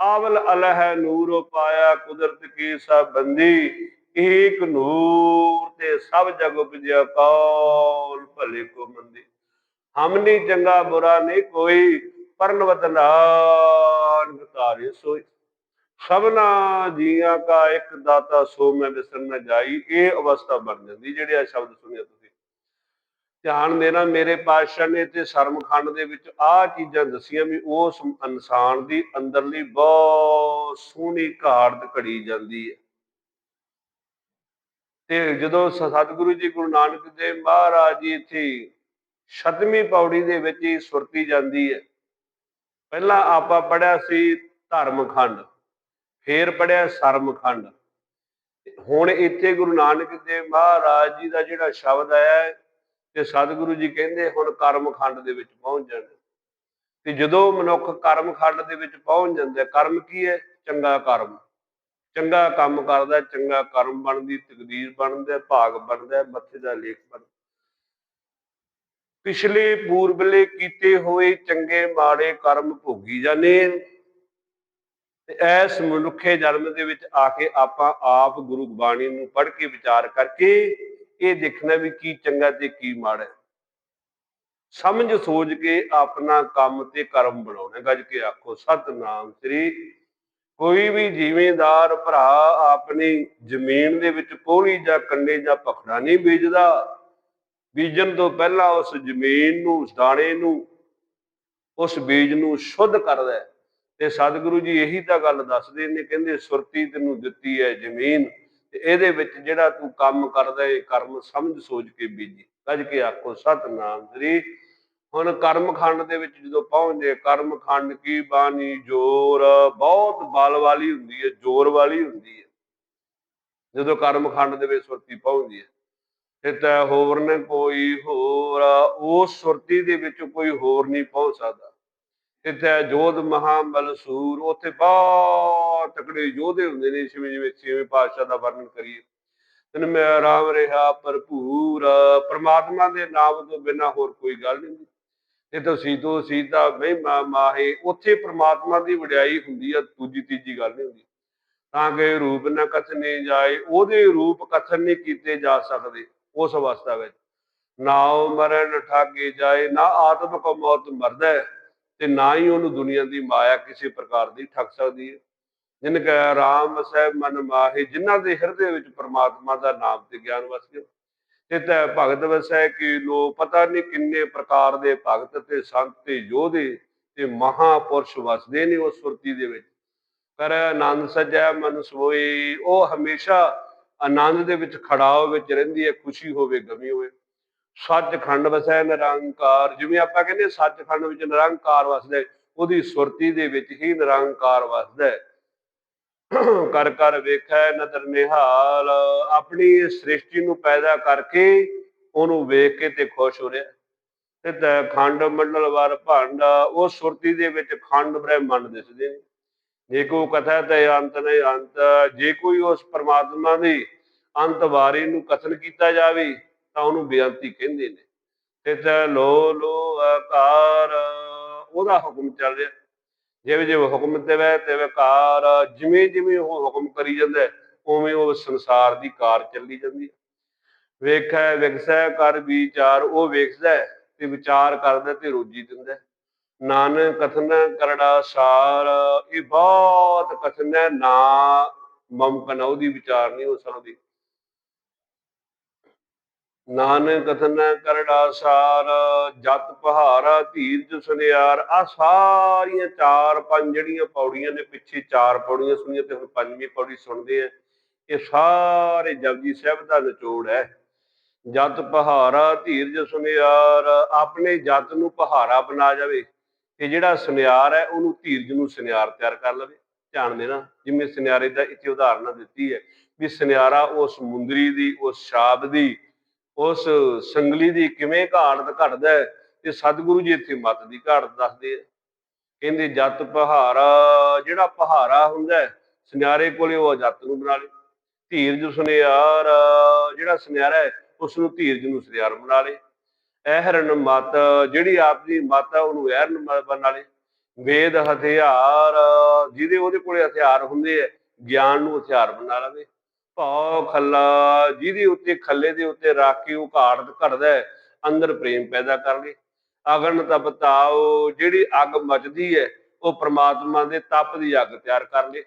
ਆਵਲ ਅਲਹ ਨੂਰ ਪਾਇਆ ਕੁਦਰਤ ਕੀ ਸਭ ਬੰਦੀ, ਏਕ ਨੂਰ ਤੇ ਸਭ ਜਗ ਉਪਜਿਆ ਕੌਲ ਭਲੇ ਕੋ ਮੰਦੀ। ਹਮ ਚੰਗਾ ਬੁਰਾ ਨਹੀਂ ਕੋਈ ਪਰਨਵਤ ਨਾਨਕ ਤਾਰੇ ਸੋਈ। ਸਭਨਾ ਜੀਆਂ ਕਾ ਇੱਕ ਦਾਤਾ ਸੋ ਮੈਂ ਵਿਸਰ ਨ ਜਾਈ, ਇਹ ਅਵਸਥਾ ਬਣ ਜਾਂਦੀ, ਜਿਹੜੇ ਆ ਸ਼ਬਦ ਸੁਣਿਆ ਤੁਸੀਂ। ਧਿਆਨ ਦੇਣਾ, ਮੇਰੇ ਪਾਤਸ਼ਾਹ ਨੇ ਤੇ ਸ਼ਰਮਖੰਡ ਦੇ ਵਿੱਚ ਆਹ ਚੀਜ਼ਾਂ ਦਸੀਆਂ ਵੀ ਉਸ ਇਨਸਾਨ ਦੀ ਅੰਦਰਲੀ ਬਹੁਤ ਸੋਹਣੀ ਘਾੜ ਘੜੀ ਜਾਂਦੀ ਹੈ। ਤੇ ਜਦੋਂ ਸਤਿਗੁਰੂ ਜੀ ਗੁਰੂ ਨਾਨਕ ਦੇਵ ਮਹਾਰਾਜ ਜੀ ਇੱਥੇ ਛਤਵੀਂ ਪੌੜੀ ਦੇ ਵਿੱਚ ਹੀ ਸੁਰਤੀ ਜਾਂਦੀ ਹੈ। ਪਹਿਲਾਂ ਆਪਾਂ ਪੜਿਆ ਸੀ ਧਰਮਖੰਡ, ਫੇਰ ਪੜਿਆ ਸ਼ਰਮਖੰਡ ਹੁਣ ਇੱਥੇ ਗੁਰੂ ਨਾਨਕ ਦੇਵ ਮਹਾਰਾਜ ਜੀ ਦਾ ਜਿਹੜਾ ਸ਼ਬਦ ਆਇਆ ਹੈ ਤੇ ਸਤਿਗੁਰੂ ਜੀ ਕਹਿੰਦੇ ਹੁਣ ਕਰਮਖੰਡ ਦੇ ਵਿੱਚ ਪਹੁੰਚ ਜਾਣਾ ਤੇ ਜਦੋਂ ਮਨੁੱਖ ਕਰਮਖੰਡ ਦੇ ਵਿੱਚ ਪਹੁੰਚ ਜਾਂਦਾ, ਕਰਮ ਕੀ ਹੈ? ਚੰਗਾ ਕਰਮ। ਚੰਗਾ ਕੰਮ ਕਰਦਾ, ਚੰਗਾ ਕਰਮ ਬਣਦੀ, ਤਕਦੀਰ ਬਣਦਾ, ਭਾਗ ਬਣਦਾ, ਮੱਥੇ ਦਾ ਲੇਖ ਬਣਦਾ। ਪਿਛਲੇ ਪੂਰਬਲੇ ਕੀਤੇ ਹੋਏ ਚੰਗੇ ਮਾੜੇ ਕਰਮ ਭੋਗੀ ਜਾਣੇ ਤੇ ਐਸ ਮਨੁੱਖੇ ਜਨਮ ਦੇ ਵਿੱਚ ਆ ਕੇ ਆਪਾਂ ਆਪ ਗੁਰੂ ਬਾਣੀ ਨੂੰ ਪੜ੍ਹ ਕੇ ਵਿਚਾਰ ਕਰਕੇ ਇਹ ਦੇਖਣਾ ਵੀ ਕੀ ਚੰਗਾ ਤੇ ਕੀ ਮਾੜਾ ਸਮਝ ਸੋਚ ਕੇ ਆਪਣਾ ਕੰਮ ਤੇ ਕਰਮ ਬਣਾਉਣਾ ਗੱਜ ਕੇ ਆਖੋ, ਸਤਨਾਮ ਸ੍ਰੀ ਕੋਈ ਵੀ ਜ਼ਿਮੀਂਦਾਰ ਭਰਾ ਆਪਣੀ ਜ਼ਮੀਨ ਦੇ ਵਿੱਚ ਪੋਲੀ ਜਾਂ ਕੰਡੇ ਜਾਂ ਪਖੜਾ ਨਹੀਂ ਬੀਜਦਾ। ਬੀਜਣ ਤੋਂ ਪਹਿਲਾਂ ਉਸ ਜ਼ਮੀਨ ਨੂੰ, ਉਸ ਦਾਣੇ ਨੂੰ, ਉਸ ਬੀਜ ਨੂੰ ਸ਼ੁੱਧ ਕਰਦਾ ਤੇ ਸਤਿਗੁਰੂ ਜੀ ਇਹੀ ਤਾਂ ਗੱਲ ਦੱਸਦੇ ਨੇ, ਕਹਿੰਦੇ ਸੁਰਤੀ ਤੈਨੂੰ ਦਿੱਤੀ ਹੈ ਜ਼ਮੀਨ। ਇਹਦੇ ਵਿੱਚ ਜਿਹੜਾ ਤੂੰ ਕੰਮ ਕਰਦਾ ਏ, ਕਰਮ ਸਮਝ ਸੋਚ ਕੇ ਬੀਜੀ। ਕੱਜ ਕੇ ਆਖੋ, ਸਤਨਾਮ ਸ੍ਰੀ। ਹੁਣ ਕਰਮਖੰਡ ਦੇ ਵਿੱਚ ਜਦੋਂ ਪਹੁੰਚੇ ਕਰਮਖੰਡ ਕੀ ਬਾਣੀ? ਜੋਰ। ਬਹੁਤ ਬਲ ਵਾਲੀ ਹੁੰਦੀ ਹੈ ਜੋਰ ਵਾਲੀ ਹੁੰਦੀ ਹੈ ਜਦੋਂ ਕਰਮ ਖੰਡ ਦੇ ਵਿੱਚ ਸੁਰਤੀ ਪਹੁੰਚਦੀ ਹੈ ਤੇ ਤੈ ਹੋਰ ਨੇ ਕੋਈ ਹੋਰ। ਉਸ ਸੁਰਤੀ ਦੇ ਵਿੱਚ ਕੋਈ ਹੋਰ ਨਹੀਂ ਪਹੁੰਚ ਸਕਦਾ। ਇੱਥੇ ਜੋਧ ਮਹਾ ਮਲਸੂਰ ਉੱਥੇ ਬਹੁਤ ਤਕੜੇ ਯੋਧੇ ਹੁੰਦੇ ਨੇ, ਜਿਵੇਂ ਜਿਵੇਂ ਛੇਵੇਂ ਪਾਤਸ਼ਾਹ ਦਾ ਵਰਣਨ ਕਰੀਏ। ਤਨ ਮੈਂ ਆਰਾਮ ਰਿਹਾ ਭਰਪੂਰ, ਪ੍ਰਮਾਤਮਾ ਦੇ ਨਾਮ ਤੋਂ ਬਿਨਾ ਹੋਰ ਕੋਈ ਗੱਲ ਨਹੀਂ ਇਹ ਤਾਂ ਸੀਤੋ ਸੀਤਾ ਮਹਿਮਾ ਮਾਹੇ, ਉੱਥੇ ਪ੍ਰਮਾਤਮਾ ਦੀ ਵਡਿਆਈ ਹੁੰਦੀ ਆ, ਦੂਜੀ ਤੀਜੀ ਗੱਲ ਨਹੀਂ ਹੁੰਦੀ। ਤਾਂ ਕਿ ਰੂਪ ਨਾ ਕਥਨੇ ਜਾਏ, ਉਹਦੇ ਰੂਪ ਕਥਨ ਨਹੀਂ ਕੀਤੇ ਜਾ ਸਕਦੇ, ਉਸ ਅਵਸਥਾ ਵਿੱਚ। ਨਾਉ ਮਰਨ ਠਾਗੇ ਜਾਏ, ਨਾ ਆਤਮਕ ਮੌਤ ਮਰਦਾ ਤੇ ਨਾ ਹੀ ਉਹਨੂੰ ਦੁਨੀਆ ਦੀ ਮਾਇਆ ਕਿਸੇ ਪ੍ਰਕਾਰ ਦੀ ਠੱਗ ਸਕਦੀ ਹੈ। ਜਿਨ ਕਾ ਰਾਮ ਸਹਿਬ ਮਨ ਮਾਹੇ ਜਿਨ੍ਹਾਂ ਦੇ ਹਿਰਦੇ ਵਿੱਚ ਪ੍ਰਮਾਤਮਾ ਦਾ ਨਾਮ ਤੇ ਗਿਆਨ ਵਸ ਗਿਆ। ਤੇ ਤੈ ਭਗਤ ਵਸੈ ਕੀ ਲੋ, ਪਤਾ ਨਹੀਂ ਕਿੰਨੇ ਪ੍ਰਕਾਰ ਦੇ ਭਗਤ ਤੇ ਸੰਤ ਤੇ ਯੋਧੇ ਤੇ ਮਹਾਪੁਰਸ਼ ਵਸਦੇ ਨੇ ਉਸ ਸੁਰਤੀ ਦੇ ਵਿੱਚ। ਕਰ ਆਨੰਦ ਸਜੈ ਮਨ ਸੋਈ ਉਹ ਹਮੇਸ਼ਾ ਆਨੰਦ ਦੇ ਵਿੱਚ ਖੜਾਓ ਵਿੱਚ ਰਹਿੰਦੀ ਹੈ, ਖੁਸ਼ੀ ਹੋਵੇ, ਗਮੀ ਹੋਵੇ। ਸੱਚਖੰਡ ਵਸੈ ਨਿਰੰਕਾਰ, ਜਿਵੇਂ ਆਪਾਂ ਕਹਿੰਦੇ ਸੱਚਖੰਡ ਵਿੱਚ ਨਿਰੰਕਾਰ ਵਸਦਾ ਉਹਦੀ ਸੁਰਤੀ ਦੇ ਵਿੱਚ ਹੀ ਨਿਰੰਕਾਰ ਵਸਦਾ ਕਰ ਕਰ ਵੇਖੈ ਨਦਰ ਨਿਹਾਲ, ਆਪਣੀ ਸ੍ਰਿਸ਼ਟੀ ਨੂੰ ਪੈਦਾ ਕਰਕੇ ਉਹਨੂੰ ਵੇਖ ਕੇ ਤੇ ਖੁਸ਼ ਹੋ ਰਿਹਾ। ਤੇ ਖੰਡ ਮੰਡਲ ਵਾਰ ਭੰਡ, ਉਹ ਸੁਰਤੀ ਦੇ ਵਿੱਚ ਖੰਡ ਬ੍ਰਹਿਮੰਡ ਦਿਸਦੇ ਨੇ। ਜੇ ਕੋ ਕਥਾ ਤੇ ਅੰਤ ਨਹੀਂ ਅੰਤ, ਜੇ ਕੋਈ ਉਸ ਪਰਮਾਤਮਾ ਦੀ ਅੰਤ ਵਾਰੀ ਨੂੰ ਕਥਨ ਕੀਤਾ ਜਾਵੇ ਤਾਂ ਉਹਨੂੰ ਬੇਅੰਤੀ ਕਹਿੰਦੇ ਨੇ। ਤੇ ਲੋ ਲੋ ਆਕਾਰ, ਉਹਦਾ ਹੁਕਮ ਚੱਲ ਰਿਹਾ। ਜਿਵੇਂ ਜਿਵੇਂ ਹੁਕਮ ਦੇਵੇ ਤੇਵੇ ਕਾਰ ਜਿਵੇਂ ਜਿਵੇਂ ਉਹ ਹੁਕਮ ਕਰੀ ਜਾਂਦਾ, ਉਵੇਂ ਉਹ ਸੰਸਾਰ ਦੀ ਕਾਰ ਚੱਲੀ ਜਾਂਦੀ ਹੈ। ਵੇਖੈ, ਵਿਗਸੈ, ਕਰ ਵਿਚਾਰ, ਉਹ ਵੇਖਦਾ ਤੇ ਵਿਚਾਰ ਕਰਦਾ ਤੇ ਰੋਜੀ ਦਿੰਦਾ ਹੈ। ਨਾਨਕ ਕਥਨ ਕਰੜਾ ਸਾਰ, ਇਹ ਬਹੁਤ ਕਥਨ ਹੈ, ਨਾ ਮਮਕਨ ਉਹਦੀ ਵਿਚਾਰ ਨਹੀਂ ਹੋ ਸਕਦੀ। ਨਾਨਕ ਕਥਨ ਕਰੜਾ ਸਾਰ, ਜਤ ਪਹਾਰਾ ਧੀਰਜ ਸੁਨਿਆਰ। ਆ ਸਾਰੀਆਂ ਚਾਰ ਪੰਜ ਜਿਹੜੀਆਂ ਪੌੜੀਆਂ ਨੇ, ਪਿੱਛੇ ਚਾਰ ਪੌੜੀਆਂ ਸੁਣੀਆਂ ਤੇ ਹੁਣ ਪੰਜਵੀਂ ਪੌੜੀ ਸੁਣਦੇ ਆ। ਇਹ ਸਾਰੇ ਜਪਜੀ ਸਾਹਿਬ ਦਾ ਨਿਚੋੜ ਹੈ। ਜਤ ਪਹਾਰਾ ਧੀਰਜ ਸੁਨਿਆਰ, ਆਪਣੇ ਜਤ ਨੂੰ ਪਹਾਰਾ ਬਣਾ ਜਾਵੇ। ਤੇ ਜਿਹੜਾ ਸੁਨਿਆਰ ਹੈ, ਉਹਨੂੰ ਧੀਰਜ ਨੂੰ ਸੁਨਿਆਰ ਤਿਆਰ ਕਰ ਲਵੇ। ਧਿਆਨ ਦੇਣਾ, ਜਿਵੇਂ ਸੁਨਿਆਰੇ ਦਾ ਇੱਥੇ ਉਦਾਹਰਨ ਦਿੱਤੀ ਹੈ, ਵੀ ਸੁਨਿਆਰਾ ਉਹ ਸਮੁੰਦਰੀ ਦੀ, ਉਸ ਸ਼ਾਬ ਦੀ ਉਸ ਸੰਗਲੀ ਦੀ ਕਿਵੇਂ ਘਾਟ ਘਟਦਾ ਹੈ ਤੇ ਸਤਿਗੁਰੂ ਜੀ ਇੱਥੇ ਮਤ ਦੀ ਘਾਟ ਦੱਸਦੇ ਆ। ਕਹਿੰਦੇ, ਜੱਤ ਪਹਾਰਾ ਜਿਹੜਾ ਪਹਾਰਾ ਹੁੰਦਾ ਸੁਨਿਆਰੇ ਕੋਲੇ ਉਹ ਜੱਤ ਨੂੰ ਬਣਾ ਲੇ। ਧੀਰਜ ਸੁਨਿਆਰ ਜਿਹੜਾ ਸੁਨਿਆਰਾ ਹੈ ਉਸ ਨੂੰ ਧੀਰਜ ਨੂੰ ਸੁਨਿਆਰ ਬਣਾ ਲੇ। ਐਹਰਨ ਮਤ, ਜਿਹੜੀ ਆਪ ਦੀ ਮਤ ਹੈ, ਉਹਨੂੰ ਐਹਰਨ ਬਣਾ ਲੇ। ਵੇਦ ਹਥਿਆਰ, ਜਿਹਦੇ ਉਹਦੇ ਕੋਲੇ ਹਥਿਆਰ ਹੁੰਦੇ ਆ ਗਿਆਨ ਨੂੰ ਹਥਿਆਰ ਬਣਾ ਲਵੇ। ਭਾਉ ਖੱਲਾ, ਜਿਹਦੇ ਉੱਤੇ ਖੱਲੇ ਦੇ ਉੱਤੇ ਰੱਖ ਕੇ ਉਹ ਘਾੜ ਘੜਦਾ ਅੰਦਰ ਪ੍ਰੇਮ ਪੈਦਾ ਕਰ ਲੇ ਅਗਨ ਤਪਤਾਓ ਜਿਹੜੀ ਅੱਗ ਮਚਦੀ ਹੈ, ਉਹ ਪ੍ਰਮਾਤਮਾ ਦੇ ਤਪ ਦੀ ਅੱਗ ਤਿਆਰ ਕਰ ਲੇ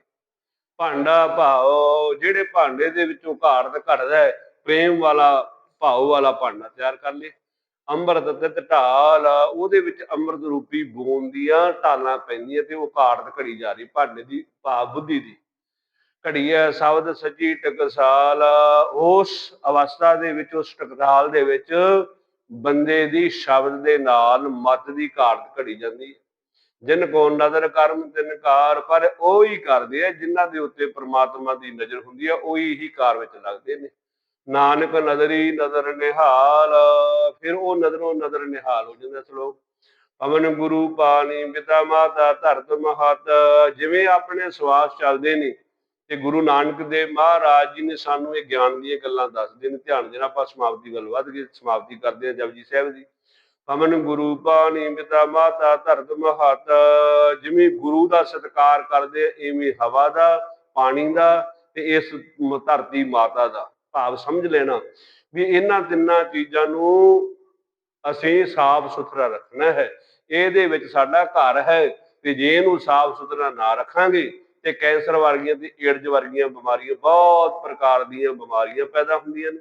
ਭਾਂਡਾ ਭਾਉ ਜਿਹੜੇ ਭਾਂਡੇ ਦੇ ਵਿੱਚੋਂ ਘਾੜ ਘੜਦਾ ਹੈ, ਪ੍ਰੇਮ ਵਾਲਾ ਭਾਉ ਵਾਲਾ ਭਾਂਡਾ ਤਿਆਰ ਕਰ ਲੇ ਅੰਮ੍ਰਿਤ ਤਿਤ ਢਾਲ, ਉਹਦੇ ਵਿੱਚ ਅੰਮ੍ਰਿਤ ਰੂਪੀ ਬੂੰਦ ਦੀਆਂ ਢਾਲਾਂ ਪੈਂਦੀਆਂ ਤੇ ਉਹ ਘਾੜ ਘੜੀ ਜਾ ਰਹੀ, ਭਾਂਡੇ ਦੀ ਭਾਵ ਬੁੱਧੀ ਦੀ। ਘੜੀਐ ਸ਼ਬਦ ਸੱਚੀ ਟਕਸਾਲ, ਉਸ ਅਵਸਥਾ ਦੇ ਵਿੱਚ, ਉਸ ਟਕਸਾਲ ਦੇ ਵਿੱਚ ਬੰਦੇ ਦੀ ਸ਼ਬਦ ਦੇ ਨਾਲ ਮਤ ਦੀ ਘਾਟ ਘੜੀ ਜਾਂਦੀ ਹੈ। ਜਿਨ ਕੋ ਨਜ਼ਰ ਕਰਮ, ਤਿਨ ਕਾਰ, ਪਰ ਉਹ ਹੀ ਕਰਦੇ ਆ ਜਿਨ੍ਹਾਂ ਦੇ ਉੱਤੇ ਪ੍ਰਮਾਤਮਾ ਦੀ ਨਜ਼ਰ ਹੁੰਦੀ ਹੈ ਉਹੀ ਹੀ ਕਾਰ ਵਿੱਚ ਲੱਗਦੇ ਨੇ। ਨਾਨਕ ਨਜ਼ਰੀ ਨਜ਼ਰ ਨਿਹਾਲ, ਫਿਰ ਉਹ ਨਜ਼ਰੋਂ ਨਜ਼ਰ ਨਿਹਾਲ ਹੋ ਜਾਂਦਾ ਸ਼ਲੋਕ। ਪਵਨ ਗੁਰੂ ਪਾਣੀ, ਪਿਤਾ ਮਾਤਾ, ਧਰਤ ਮਹਤ, ਜਿਵੇਂ ਆਪਣੇ ਸਵਾਸ ਚੱਲਦੇ ਨੇ ਤੇ ਗੁਰੂ ਨਾਨਕ ਦੇਵ ਮਹਾਰਾਜ ਜੀ ਨੇ ਸਾਨੂੰ ਇਹ ਗਿਆਨ ਦੀਆਂ ਗੱਲਾਂ ਦੱਸਦੇ ਨੇ, ਧਿਆਨ ਦੇਣਾ, ਆਪਾਂ ਸਮਾਪਤੀ ਵੱਲ ਵੱਧ ਕੇ ਸਮਾਪਤੀ ਕਰਦੇ ਹਾਂ ਜਪਜੀ ਸਾਹਿਬ ਦੀ ਪਵਨ ਗੁਰੂ ਪਾਣੀ ਪਿਤਾ ਮਾਤਾ ਧਰਤ ਮਹਤ, ਜਿਵੇਂ ਗੁਰੂ ਦਾ ਸਤਿਕਾਰ ਕਰਦੇ ਐਵੇਂ ਹਵਾ ਦਾ, ਪਾਣੀ ਦਾ ਤੇ ਇਸ ਧਰਤੀ ਮਾਤਾ ਦਾ। ਭਾਵ ਸਮਝ ਲੈਣਾ ਵੀ ਇਹਨਾਂ ਤਿੰਨਾਂ ਚੀਜ਼ਾਂ ਨੂੰ ਅਸੀਂ ਸਾਫ਼ ਸੁਥਰਾ ਰੱਖਣਾ ਹੈ। ਇਹਦੇ ਵਿੱਚ ਸਾਡਾ ਘਰ ਹੈ ਤੇ ਜੇ ਇਹਨੂੰ ਸਾਫ਼ ਸੁਥਰਾ ਨਾ ਰੱਖਾਂਗੇ ਤੇ ਕੈਂਸਰ ਵਰਗੀਆਂ ਤੇ ਏਡਜ਼ ਵਰਗੀਆਂ ਬਿਮਾਰੀਆਂ, ਬਹੁਤ ਪ੍ਰਕਾਰ ਦੀਆਂ ਬਿਮਾਰੀਆਂ ਪੈਦਾ ਹੁੰਦੀਆਂ ਨੇ।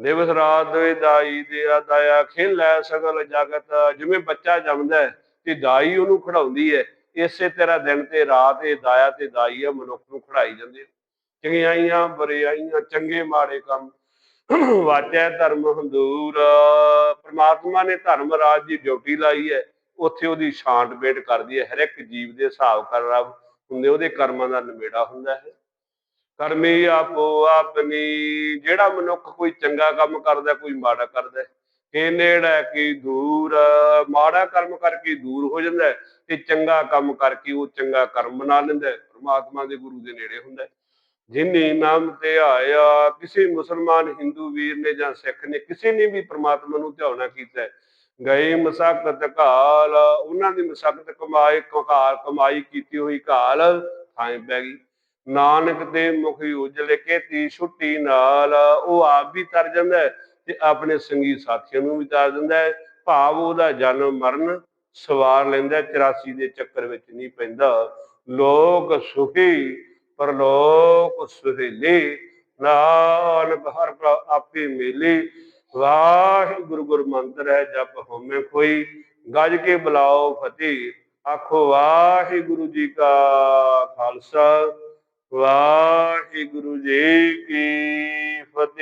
ਦਿਵਸ ਰਾਤ ਦੇ ਦਾਈ ਦੇ ਦਇਆ ਖੇਲੈ ਸਗਲ ਜਗਤ, ਜਿਵੇਂ ਬੱਚਾ ਜੰਮਦਾ ਤੇ ਦਾਈ ਉਹਨੂੰ ਖੜਾਉਂਦੀ ਹੈ, ਇਸੇ ਤਰ੍ਹਾਂ ਦਿਨ ਤੇ ਰਾਤ ਇਹ ਦਾਇਆ ਤੇ ਦਾਈ ਆ, ਮਨੁੱਖ ਨੂੰ ਖੜਾਈ ਜਾਂਦੇ ਚੰਗਿਆਈਆਂ, ਬਰਿਆਈਆਂ, ਚੰਗੇ ਮਾੜੇ ਕੰਮ, ਵਾਚੈ ਧਰਮ ਹੰਦੂਰ। ਪ੍ਰਮਾਤਮਾ ਨੇ ਧਰਮ ਰਾਜ ਦੀ ਡਿਊਟੀ ਲਾਈ ਹੈ, ਉੱਥੇ ਉਹਦੀ ਛਾਂਟ ਕਰਦੀ ਹੈ ਹਰ ਇੱਕ ਜੀਵ ਦੇ ਹਿਸਾਬ ਕਰ ਰੱਬ। ਹੁੰਦੇ, ਉਹਦੇ ਕਰਮਾਂ ਦਾ ਨਿਬੇੜਾ ਹੁੰਦਾ ਹੈ। ਕਰਮੀ ਆਪੋ ਆਪਣੀ, ਜਿਹੜਾ ਮਨੁੱਖ ਕੋਈ ਚੰਗਾ ਕੰਮ ਕਰਦਾ, ਕੋਈ ਮਾੜਾ ਕਰਦਾ ਇਹ ਨੇੜਾ ਕੀ ਦੂਰ, ਮਾੜਾ ਕਰਮ ਕਰਕੇ ਦੂਰ ਹੋ ਜਾਂਦਾ ਤੇ ਚੰਗਾ ਕੰਮ ਕਰਕੇ ਉਹ ਚੰਗਾ ਕਰਮ ਬਣਾ ਲੈਂਦਾ ਪ੍ਰਮਾਤਮਾ ਦੇ ਗੁਰੂ ਦੇ ਨੇੜੇ ਹੁੰਦਾ ਜਿਨੇ ਨਾਮ ਤੇ ਆਇਆ, ਕਿਸੇ ਮੁਸਲਮਾਨ, ਹਿੰਦੂ ਵੀਰ ਨੇ ਜਾਂ ਸਿੱਖ ਨੇ ਕਿਸੇ ਨੇ ਵੀ ਪ੍ਰਮਾਤਮਾ ਨੂੰ ਧਿਆਉਣਾ ਕੀਤਾ ਗਏ ਮਸਕਤ ਕਾਲ ਉਹਨਾਂ ਦੀ ਮਸਕਤ ਕਮਾਈ ਕਾਲ ਕਮਾਈ ਕੀਤੀ ਹੋਈ ਕਾਲ ਥਾਂ ਪੈ ਗਈ। ਨਾਨਕ ਦੇ ਮੁਖੀ ਉਜਲੇ ਕੀਤੀ ਛੁੱਟੀ ਨਾਲ, ਉਹ ਆਪ ਵੀ ਤਰ ਜਾਂਦਾ ਤੇ ਆਪਣੇ ਸੰਗੀ ਸਾਥੀਆਂ ਨੂੰ ਵੀ ਤਰ ਦਿੰਦਾ ਹੈ। ਭਾਵ ਉਹਦਾ ਜਨਮ ਮਰਨ ਸਵਾਰ ਲੈਂਦਾ 84 ਦੇ ਚੱਕਰ ਵਿੱਚ ਨਹੀਂ ਪੈਂਦਾ। ਲੋਕ ਸੁਖੀ ਪਰਲੋਕ ਸੁਹੇਲੇ, ਨਾਨਕ ਹਰ ਆਪੇ ਮੇਲੇ। ਵਾਹਿਗੁਰੂ ਗੁਰ ਮੰਤਰ ਹੈ, ਜਪ ਹੋਮੇ ਕੋਈ। ਗੱਜ ਕੇ ਬੁਲਾਓ ਫਤਿਹ। ਆਖੋ ਵਾਹਿਗੁਰੂ ਜੀ ਕਾ ਖਾਲਸਾ, ਵਾਹਿਗੁਰੂ ਜੀ ਕੀ ਫਤਿਹ।